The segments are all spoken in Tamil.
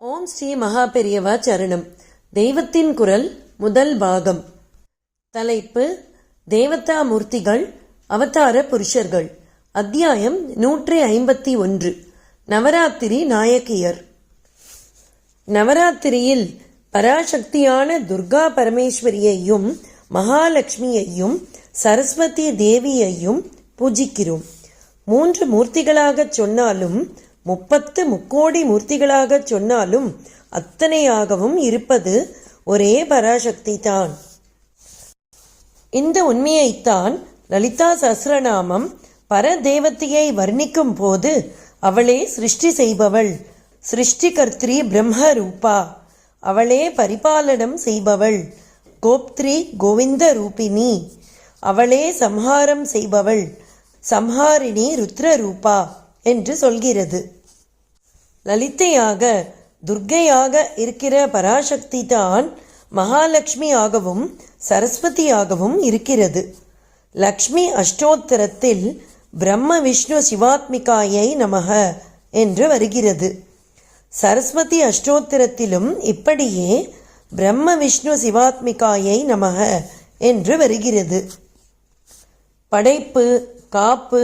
ஓம் ஸ்ரீ மகா பெரியவா சரணம். தெய்வத்தின் குரல் முதல் பாகம். தலைப்பு தேவதா மூர்த்திகள் அவதார புருஷர்கள். அத்தியாயம் நூற்றி ஐம்பத்தி ஒன்று. நவராத்திரி நாயக்கியர் நவராத்திரியில் பராசக்தியான துர்கா பரமேஸ்வரியையும் மகாலட்சுமியையும் சரஸ்வதி தேவியையும் பூஜிக்கிறோம். மூன்று மூர்த்திகளாகச் சொன்னாலும் முப்பத்து முக்கோடி மூர்த்திகளாகச் சொன்னாலும் அத்தனையாகவும் இருப்பது ஒரே பராசக்தி தான் இந்த உண்மையைத்தான் லலிதா சஸ்ரநாமம் பரதேவத்தையை வர்ணிக்கும் போது அவளே சிருஷ்டி செய்பவள். சிருஷ்டிகர்த்திரி பிரம்ம ரூபா அவளே பரிபாலனம் செய்பவள். கோப்த்ரி கோவிந்த ரூபிணி. அவளே சம்ஹாரம் செய்பவள். சம்ஹாரிணி ருத்ர ரூபா என்று சொல்கிறது. லலிதையாக துர்க்கையாக இருக்கிற பராசக்தி தான் மகாலட்சுமியாகவும் சரஸ்வதியாகவும் இருக்கிறது. லக்ஷ்மி அஷ்டோத்தரத்தில் பிரம்ம விஷ்ணு சிவாத்மிகாயை நமக என்று வருகிறது. சரஸ்வதி அஷ்டோத்திரத்திலும் இப்படியே பிரம்ம விஷ்ணு சிவாத்மிகாயை நமக என்று வருகிறது. படைப்பு காப்பு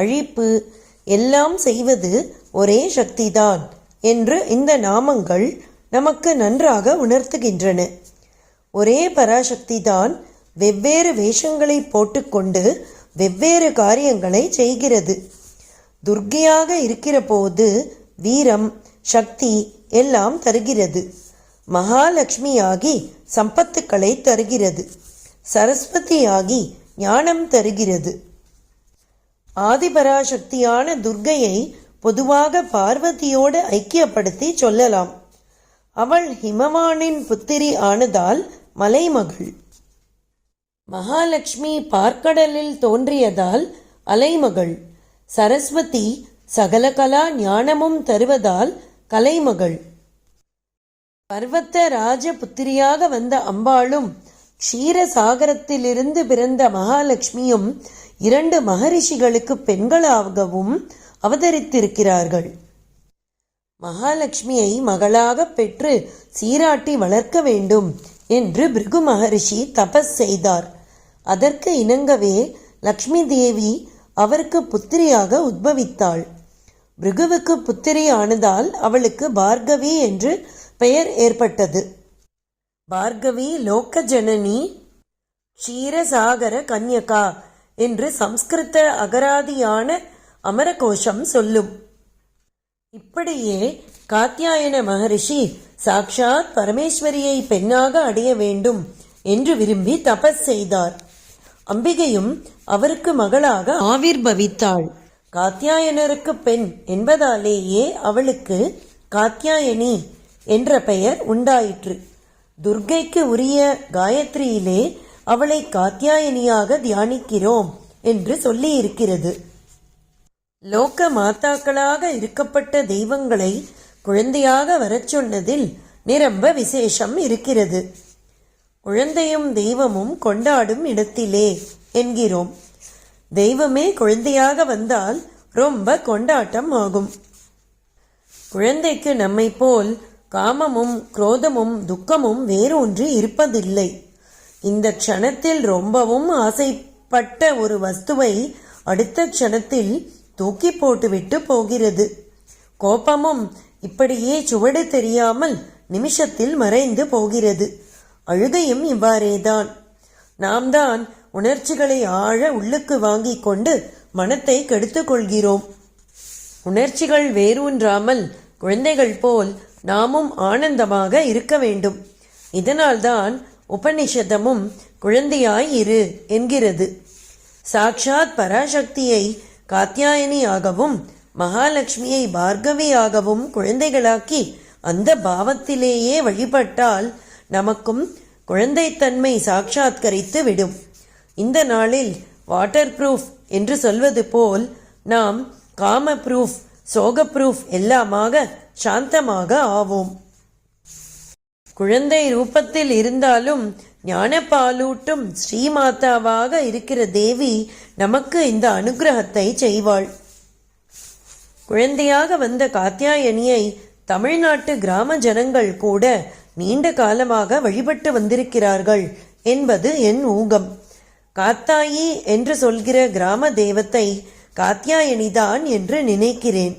அழிப்பு எல்லாம் செய்வது ஒரே சக்திதான் என்று இந்த நாமங்கள் நமக்கு நன்றாக உணர்த்துகின்றன. ஒரே பராசக்திதான் வெவ்வேறு வேஷங்களை போட்டுக்கொண்டு வெவ்வேறு காரியங்களை செய்கிறது. துர்க்கையாக இருக்கிற போது வீரம் சக்தி எல்லாம் தருகிறது. மகாலட்சுமியாகி சம்பத்துக்களை தருகிறது. சரஸ்வதியாகி ஞானம் தருகிறது. ஆதிபராசக்தியான துர்க்கையை பொதுவாக பார்வதியோடு ஐக்கியப்படுத்தி சொல்லலாம். அவள் ஹிமவானின் புத்திரி ஆனதால் மலைமகள். மகாலட்சுமி பார்க்கடலில் தோன்றியதால் அலைமகள். சரஸ்வதி சகலகலா ஞானமும் தருவதால் கலைமகள். பர்வத்த ராஜ புத்திரியாக வந்த அம்பாளும் க்ஷீரசாகரத்திலிருந்து பிறந்த மகாலட்சுமியும் இரண்டு மகரிஷிகளுக்கு பெண்களாகவும் அவதரித்திருக்கிறார்கள். மகாலட்சுமியை மகளாக பெற்று சீராட்டி வளர்க்க வேண்டும் என்று பிருகு மகரிஷி தபஸ் செய்தார். அதற்கு இணங்கவே லக்ஷ்மி தேவி அவருக்கு புத்திரியாக உத்பவித்தாள். பிருகுவுக்கு புத்திரி ஆனதால் அவளுக்கு பார்கவி என்று பெயர் ஏற்பட்டது. பார்கவி லோகஜனனி க்ஷீரசாகர கன்யகா என்று சம்ஸ்கிருத அகராதியான அமரகோஷம் சொல்லும். இப்படியே காத்தியாயன மகரிஷி சாக்ஷாத் பரமேஸ்வரியை பெண்ணாக அடைய வேண்டும் என்று விரும்பி தபஸ் செய்தார். அம்பிகையும் அவருக்கு மகளாக ஆவிர்பவித்தாள். காத்தியாயனருக்கு பெண் என்பதாலேயே அவளுக்கு காத்தியாயனி என்ற பெயர் உண்டாயிற்று. துர்க்கைக்கு உரிய காயத்ரியிலே அவளை காத்தியாயனியாக தியானிக்கிறோம் என்று சொல்லியிருக்கிறது. லோக மாதாக்களாக இருக்கப்பட்ட தெய்வங்களை குழந்தையாக வரச் சொன்னதில் நிரம்ப விசேஷம் இருக்கிறது. குழந்தையும் தெய்வமும் கொண்டாடும் இடத்திலே என்கிறோம். தெய்வமே குழந்தையாக வந்தால் ரொம்ப கொண்டாட்டம் ஆகும். குழந்தைக்கு நம்மை போல் காமமும் குரோதமும் துக்கமும் வேறொன்று இருப்பதில்லை. இந்த க்ஷணத்தில் ரொம்பவும் ஆசைப்பட்ட ஒரு வஸ்துவை அடுத்த க்ஷணத்தில் தூக்கி போட்டுவிட்டு போகிறது. கோபமும் இப்படியே சுவடு தெரியாமல் நிமிஷத்தில் மறைந்து போகிறது. அழுகையும் இவ்வாறேதான். நாம் தான் உணர்ச்சிகளை ஆழ உள்ளுக்கு வாங்கிக் கொண்டு மனத்தை கெடுத்துக்கொள்கிறோம் உணர்ச்சிகள் வேரூன்றாமல் குழந்தைகள் போல் நாமும் ஆனந்தமாக இருக்க வேண்டும். இதனால்தான் உபனிஷதமும் குழந்தையாய் இரு என்கிறது. சாக்ஷாத் பராசக்தியை காத்தியாயனியாகவும் மகாலட்சுமியை பார்கவியாகவும் குழந்தைகளாக்கி அந்த பாவத்திலேயே வழிபட்டால் நமக்கும் குழந்தைத்தன்மை சாட்சாத்கரித்து விடும். இந்த நாளில் வாட்டர் ப்ரூஃப் என்று சொல்வது போல் நாம் காம ப்ரூஃப் சோக ப்ரூஃப் எல்லாமாக சாந்தமாக ஆவோம். குழந்தை ரூபத்தில் இருந்தாலும் ஞானப்பாலூட்டும் ஸ்ரீமாதாவாக இருக்கிற தேவி நமக்கு இந்த அனுகிரகத்தை செய்வாள். குழந்தையாக வந்த காத்தியாயனியை தமிழ்நாட்டு கிராம ஜனங்கள் கூட நீண்ட காலமாக வழிபட்டு வந்திருக்கிறார்கள் என்பது என் ஊகம். காத்தாயி என்று சொல்கிற கிராம தெய்வத்தை காத்யாயனிதான் என்று நினைக்கிறேன்.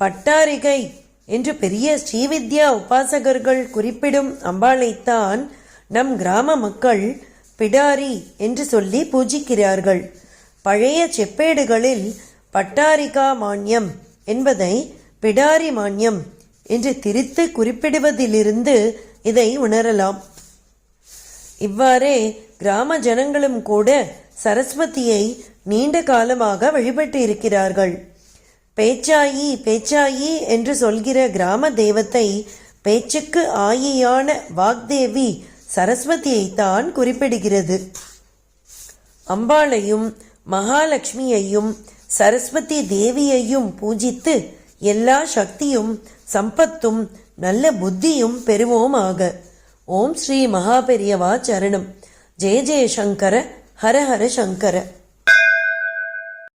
பட்டாரிகை என்று பெரிய ஸ்ரீவித்யா உபாசகர்கள் குறிப்பிடும் அம்பாளைத்தான் நம் கிராம மக்கள் பிடாரி என்று சொல்லி பூஜிக்கிறார்கள். பழைய செப்பேடுகளில் பட்டாரிகா மான்யம் என்பதை பிடாரி மான்யம் என்று திரித்து குறிப்பிடுவதிலிருந்து இதை உணரலாம். இவ்வாறே கிராம ஜனங்களும் கூட சரஸ்வதியை நீண்ட காலமாக வழிபட்டு இருக்கிறார்கள் பேச்சாயி பேச்சாயி என்று சொல்கிற கிராம தெய்வத்தை பேச்சுக்கு ஆயியான வாக்தேவி சரஸ்வதியைத்தான் குறிப்பிடுகிறது. அம்பாளையும் மகாலட்சுமியையும் சரஸ்வதி தேவியையும் பூஜித்து எல்லா சக்தியும் சம்பத்தும் நல்ல புத்தியும் பெறுவோமாக. ஓம் ஸ்ரீ மகாபெரியவா சரணம். ஜெய ஜெய சங்கர ஹர ஹர சங்கர.